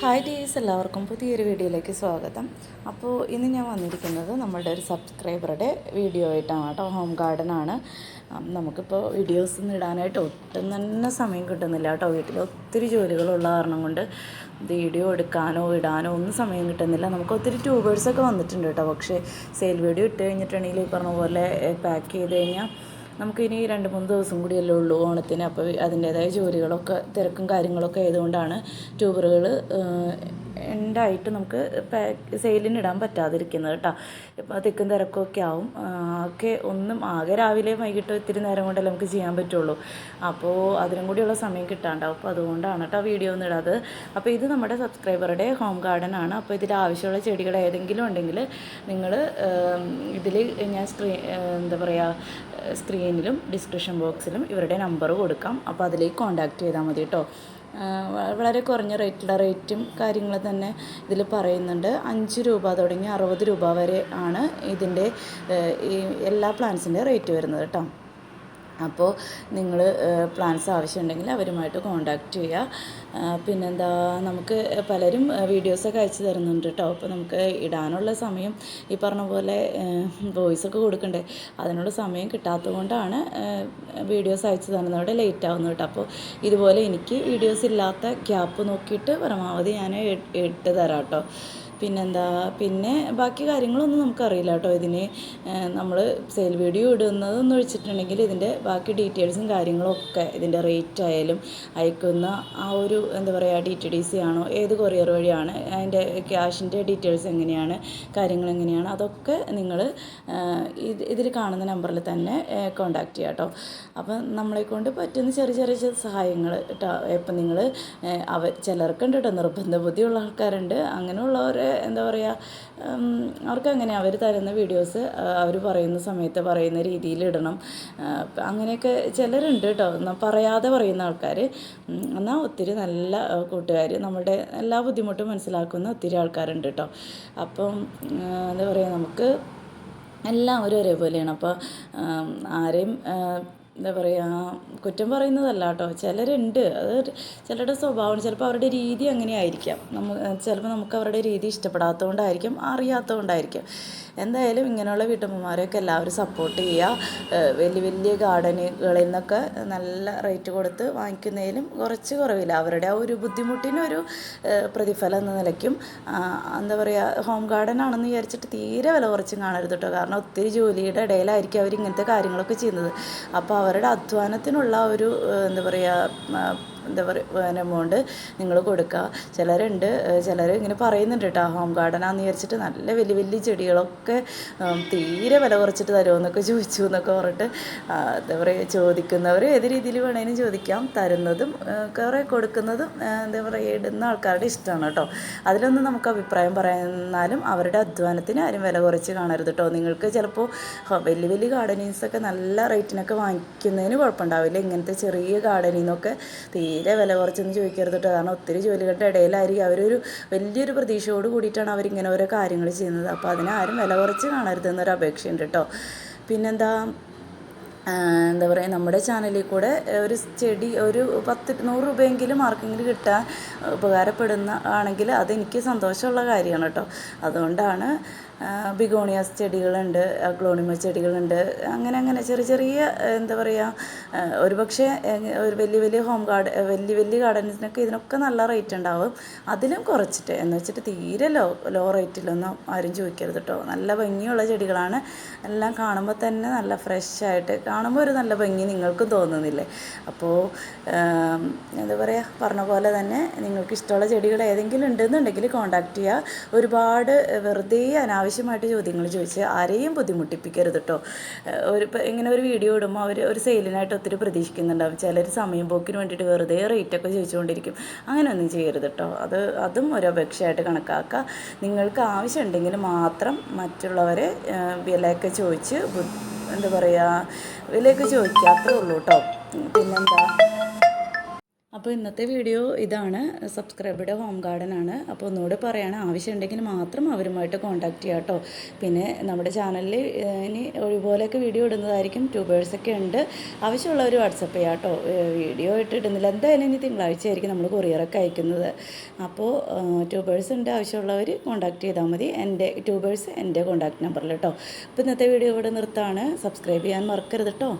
Hi ഡീസ് എല്ലാവർക്കും പുതിയൊരു വീഡിയോയിലേക്ക് സ്വാഗതം. അപ്പോൾ ഇന്ന് ഞാൻ വന്നിരിക്കുന്നത് നമ്മളുടെ ഒരു സബ്സ്ക്രൈബറുടെ വീഡിയോ ആയിട്ടാണ് കേട്ടോ ഹോം ഗാർഡൻ ആണ്. നമുക്കിപ്പോൾ വീഡിയോസ് ഒന്നും ഇടാനായിട്ട് ഒട്ടും തന്നെ സമയം കിട്ടുന്നില്ല കേട്ടോ. വീട്ടിൽ ഒത്തിരി ജോലികളുള്ള കാരണം കൊണ്ട് വീഡിയോ എടുക്കാനോ ഇടാനോ ഒന്നും സമയം കിട്ടുന്നില്ല. നമുക്ക് ഒത്തിരി ട്യൂബേഴ്സൊക്കെ വന്നിട്ടുണ്ട് കേട്ടോ. പക്ഷേ സെയിൽ വീഡിയോ ഇട്ട് കഴിഞ്ഞിട്ടുണ്ടെങ്കിൽ ഈ പറഞ്ഞ പോലെ പാക്ക് ചെയ്ത് കഴിഞ്ഞാൽ നമുക്കിനി രണ്ട് മൂന്ന് ദിവസം കൂടിയല്ലേ ഉള്ളൂ ഓണത്തിന്. അപ്പോൾ അതിന്റേതായ ജോലികളൊക്കെ തിരക്കും കാര്യങ്ങളൊക്കെ ആയതുകൊണ്ടാണ് ട്യൂബറുകൾ ഉണ്ടായിട്ട് നമുക്ക് പാക്ക് സെയിലിന് ഇടാൻ പറ്റാതിരിക്കുന്നത് കേട്ടോ ഇപ്പോൾ തിക്കും തിരക്കൊക്കെ ആവും. ഒക്കെ ഒന്നും ആകെ രാവിലെ വൈകിട്ട് ഇത്തിരി നേരം കൊണ്ടല്ലേ നമുക്ക് ചെയ്യാൻ പറ്റുള്ളൂ. അപ്പോൾ അതിനും കൂടിയുള്ള സമയം കിട്ടാണ്ടാവും. അപ്പോൾ അതുകൊണ്ടാണ് കേട്ടോ വീഡിയോ ഒന്നും ഇടാത്. അപ്പോൾ ഇത് നമ്മുടെ സബ്സ്ക്രൈബറുടെ ഹോം ഗാർഡൻ ആണ്. അപ്പോൾ ഇതിൽ ആവശ്യമുള്ള ചെടികൾ ഏതെങ്കിലും ഉണ്ടെങ്കിൽ നിങ്ങൾ ഇതിൽ ഞാൻ സ്ക്രീൻ എന്താ പറയുക സ്ക്രീനിലും ഡിസ്ക്രിപ്ഷൻ ബോക്സിലും ഇവരുടെ നമ്പർ കൊടുക്കാം. അപ്പോൾ അതിലേക്ക് കോൺടാക്റ്റ് ചെയ്താൽ മതി കേട്ടോ വളരെ കുറഞ്ഞ റേറ്റുള്ള റേറ്റും കാര്യങ്ങൾ തന്നെ ഇതിൽ പറയുന്നുണ്ട്. അഞ്ച് രൂപ തുടങ്ങി അറുപത് രൂപ വരെ ആണ് ഇതിന്റെ എല്ലാ പ്ലാൻസിന്റെ റേറ്റ് വരുന്നത് കേട്ടോ. അപ്പോൾ നിങ്ങൾ പ്ലാൻസ് ആവശ്യമുണ്ടെങ്കിൽ അവരുമായിട്ട് കോണ്ടാക്ട് ചെയ്യുക പിന്നെന്താ നമുക്ക് പലരും വീഡിയോസൊക്കെ അയച്ചു തരുന്നുണ്ട് കേട്ടോ അപ്പോൾ നമുക്ക് ഇടാനുള്ള സമയം ഈ പറഞ്ഞ പോലെ വോയിസൊക്കെ കൊടുക്കണ്ടേ? അതിനുള്ള സമയം കിട്ടാത്തത് കൊണ്ടാണ് വീഡിയോസ് അയച്ചു തരുന്നതോടെ ലേറ്റ് ആവുന്നത് കേട്ടോ അപ്പോൾ ഇതുപോലെ എനിക്ക് വീഡിയോസ് ഇല്ലാത്ത ഗ്യാപ്പ് നോക്കിയിട്ട് പരമാവധി ഞാൻ ഇട്ട് തരാം കേട്ടോ പിന്നെന്താ പിന്നെ ബാക്കി കാര്യങ്ങളൊന്നും നമുക്കറിയില്ല കേട്ടോ ഇതിന്. നമ്മൾ സെയിൽ വീഡിയോ ഇടുന്നതെന്ന് വെച്ചിട്ടുണ്ടെങ്കിൽ ഇതിന്റെ ബാക്കി ഡീറ്റെയിൽസും കാര്യങ്ങളൊക്കെ ഇതിന്റെ റേറ്റ് ആയാലും അയക്കുന്ന ആ ഒരു എന്താ പറയുക ഡി ടി ഡി സി ആണോ ഏത് കൊറിയർ വഴിയാണ് അതിന്റെ ക്യാഷിന്റെ ഡീറ്റെയിൽസ് എങ്ങനെയാണ് കാര്യങ്ങൾ എങ്ങനെയാണ് അതൊക്കെ നിങ്ങൾ ഇത് ഇതിൽ കാണുന്ന നമ്പറിൽ തന്നെ കോണ്ടാക്ട് ചെയ്യാം കേട്ടോ. അപ്പം നമ്മളെ കൊണ്ട് പറ്റുന്ന ചെറിയ ചെറിയ സഹായങ്ങൾ കേട്ടോ ഇപ്പം നിങ്ങൾ അവ ചിലർക്കുണ്ട് കേട്ടോ നിർബന്ധ ബുദ്ധിയുള്ള ആൾക്കാരുണ്ട്. അങ്ങനെയുള്ളവരെ എന്താ പറയുക അവർക്ക് അങ്ങനെ അവർ തരുന്ന വീഡിയോസ് അവർ പറയുന്ന സമയത്ത് പറയുന്ന രീതിയിൽ ഇടണം. അങ്ങനെയൊക്കെ ചിലരുണ്ട് കേട്ടോ. പറയാതെ പറയുന്ന ആൾക്കാർ എന്നാൽ ഒത്തിരി നല്ല കൂട്ടുകാർ നമ്മുടെ എല്ലാ ബുദ്ധിമുട്ടും മനസ്സിലാക്കുന്ന ഒത്തിരി ആൾക്കാരുണ്ട് കേട്ടോ. അപ്പം എന്താ പറയുക നമുക്ക് എല്ലാം എല്ലാവരും ഒരേപോലെയാണ്. അപ്പോൾ ആരെയും എന്താ പറയുക കുറ്റം പറയുന്നതല്ല കേട്ടോ. ചിലരുണ്ട്. അത് ചിലരുടെ സ്വഭാവം ചിലപ്പോൾ അവരുടെ രീതി അങ്ങനെ ആയിരിക്കാം. നമ്മ ചിലപ്പോൾ നമുക്ക് അവരുടെ രീതി ഇഷ്ടപ്പെടാത്തതുകൊണ്ടായിരിക്കും അറിയാത്തതുകൊണ്ടായിരിക്കും എന്തായാലും ഇങ്ങനെയുള്ള വീട്ടമ്മമാരെയൊക്കെ എല്ലാവരും സപ്പോർട്ട് ചെയ്യുക വലിയ വലിയ ഗാർഡനുകളിൽ നിന്നൊക്കെ നല്ല റേറ്റ് കൊടുത്ത് വാങ്ങിക്കുന്നതിലും കുറച്ച് കുറവില്ല. അവരുടെ ആ ഒരു ബുദ്ധിമുട്ടിനൊരു പ്രതിഫലം എന്ന നിലയ്ക്കും എന്താ പറയുക ഹോം ഗാർഡൻ ആണെന്ന് വിചാരിച്ചിട്ട് തീരെ വില കുറച്ചും കാണരുത് കേട്ടോ. കാരണം ഒത്തിരി ജോലിയുടെ ഇടയിലായിരിക്കും അവർ ഇങ്ങനത്തെ കാര്യങ്ങളൊക്കെ ചെയ്യുന്നത്. അപ്പോൾ അവരുടെ അധ്വാനത്തിനുള്ള ഒരു എന്താ പറയുക എന്താ പറയുക എമൗണ്ട് നിങ്ങൾ കൊടുക്കുക. ചിലരുണ്ട് ചിലർ ഇങ്ങനെ പറയുന്നുണ്ട് കേട്ടോ ഹോം ഗാർഡനാന്ന് വിചാരിച്ചിട്ട് നല്ല വലിയ വലിയ ചെടികളൊക്കെ തീരെ വില കുറച്ചിട്ട് തരുമെന്നൊക്കെ ചോദിച്ചു എന്നൊക്കെ പറഞ്ഞിട്ട് എന്താ പറയുക ചോദിക്കുന്നവർ ഏത് രീതിയിൽ വേണേലും ചോദിക്കാം. തരുന്നതും കുറേ കൊടുക്കുന്നതും എന്താ പറയുക ഇടുന്ന ആൾക്കാരുടെ ഇഷ്ടമാണ് കേട്ടോ അതിലൊന്നും നമുക്ക് അഭിപ്രായം പറയുന്നാലും അവരുടെ അധ്വാനത്തിന് ആരും വില കുറച്ച് കാണരുത് കേട്ടോ നിങ്ങൾക്ക് ചിലപ്പോൾ വലിയ വലിയ ഗാർഡനിങ്സൊക്കെ നല്ല റേറ്റിനൊക്കെ വാങ്ങിക്കുന്നതിന് കുഴപ്പമുണ്ടാവില്ല. ഇങ്ങനത്തെ ചെറിയ ഗാർഡനിൽ നിന്നൊക്കെ തീരെ വില കുറച്ചൊന്നും ചോദിക്കരുത് കേട്ടോ. കാരണം ഒത്തിരി ജോലികളുടെ ഇടയിലായിരിക്കും. അവരൊരു വലിയൊരു പ്രതീക്ഷയോട് കൂടിയിട്ടാണ് അവരിങ്ങനെ ഓരോ കാര്യങ്ങൾ ചെയ്യുന്നത്. അപ്പോൾ അതിനാരും വില കുറച്ച് കാണരുതെന്നൊരു അപേക്ഷയുണ്ട് കേട്ടോ. പിന്നെന്താ? എന്താ പറയുക നമ്മുടെ ചാനലിൽ കൂടെ ഒരു ചെടി ഒരു പത്ത് നൂറ് രൂപയെങ്കിലും ആർക്കെങ്കിലും കിട്ടാൻ ഉപകാരപ്പെടുന്ന ആണെങ്കിൽ അതെനിക്ക് സന്തോഷമുള്ള കാര്യമാണ് കേട്ടോ. അതുകൊണ്ടാണ് ബിഗോണിയാസ് ചെടികളുണ്ട് ഗ്ലോണിമ ചെടികളുണ്ട് അങ്ങനെ അങ്ങനെ ചെറിയ ചെറിയ എന്താ പറയുക ഒരു പക്ഷേ ഒരു വലിയ വലിയ ഹോം ഗാർഡൻ വലിയ വലിയ ഗാർഡൻസിനൊക്കെ ഇതിനൊക്കെ നല്ല റേറ്റ് ഉണ്ടാവും. അതിലും കുറച്ചിട്ട് എന്ന് വെച്ചിട്ട് തീരെ ലോ ലോ റേറ്റിലൊന്നും ആരും ചോദിക്കരുത് കേട്ടോ. നല്ല ഭംഗിയുള്ള ചെടികളാണ്. എല്ലാം കാണുമ്പോൾ തന്നെ നല്ല ഫ്രഷ് ആയിട്ട് കാണുമ്പോൾ ഒരു നല്ല ഭംഗി നിങ്ങൾക്കും തോന്നുന്നില്ലേ? അപ്പോൾ എന്താ പറയുക പറഞ്ഞ പോലെ തന്നെ നിങ്ങൾക്ക് ഇഷ്ടമുള്ള ചെടികൾ ഏതെങ്കിലും ഉണ്ടെന്നുണ്ടെങ്കിൽ കോണ്ടാക്ട് ചെയ്യുക ഒരുപാട് വെറുതെ അനാവശ്യമായിട്ട് ചോദ്യങ്ങൾ ചോദിച്ച് ആരെയും ബുദ്ധിമുട്ടിപ്പിക്കരുത് കേട്ടോ ഒരു ഇങ്ങനെ ഒരു വീഡിയോ ഇടുമ്പോൾ അവർ ഒരു സെയിലിനായിട്ട് ഒത്തിരി പ്രതീക്ഷിക്കുന്നുണ്ടാവും. ചിലർ സമയം പോക്കിന് വേണ്ടിയിട്ട് വെറുതെ റേറ്റൊക്കെ ചോദിച്ചുകൊണ്ടിരിക്കും. അങ്ങനെയൊന്നും ചെയ്യരുത് കേട്ടോ അത് അതും ഒരു അപേക്ഷയായിട്ട് കണക്കാക്കുക നിങ്ങൾക്ക് ആവശ്യമുണ്ടെങ്കിൽ മാത്രം മറ്റുള്ളവരെ വിലയൊക്കെ ചോദിച്ച് എന്താ പറയുക വിലയൊക്കെ ചോദിക്കുക അത്രേ ഉള്ളൂ കേട്ടോ പിന്നെന്താ? അപ്പോൾ ഇന്നത്തെ വീഡിയോ ഇതാണ്. സബ്സ്ക്രൈബറുടെ ഹോം ഗാർഡൻ ആണ്. അപ്പോൾ ഒന്നുകൂടെ പറയാണ് ആവശ്യമുണ്ടെങ്കിൽ മാത്രം അവരുമായിട്ട് കോൺടാക്റ്റ് ചെയ്യാം കേട്ടോ. പിന്നെ നമ്മുടെ ചാനലിൽ ഇനി ഒരുപോലെയൊക്കെ വീഡിയോ ഇടുന്നതായിരിക്കും. ട്യൂബേഴ്സൊക്കെ ഉണ്ട്. ആവശ്യമുള്ളവർ വാട്സപ്പ് ചെയ്യാം കേട്ടോ. വീഡിയോ ഇട്ടിടുന്നില്ല. എന്തായാലും ഇനി തിങ്കളാഴ്ച ആയിരിക്കും നമ്മൾ കൊറിയറൊക്കെ അയക്കുന്നത്. അപ്പോൾ ട്യൂബേഴ്സ് ഉണ്ട്. ആവശ്യമുള്ളവർ കോൺടാക്ട് ചെയ്താൽ മതി. എന്റെ ട്യൂബേഴ്സ് എന്റെ കോൺടാക്ട് നമ്പറിൽ കേട്ടോ. അപ്പോൾ ഇന്നത്തെ വീഡിയോ ഇവിടെ നിർത്താണ്. സബ്സ്ക്രൈബ് ചെയ്യാൻ മറക്കരുത് കേട്ടോ.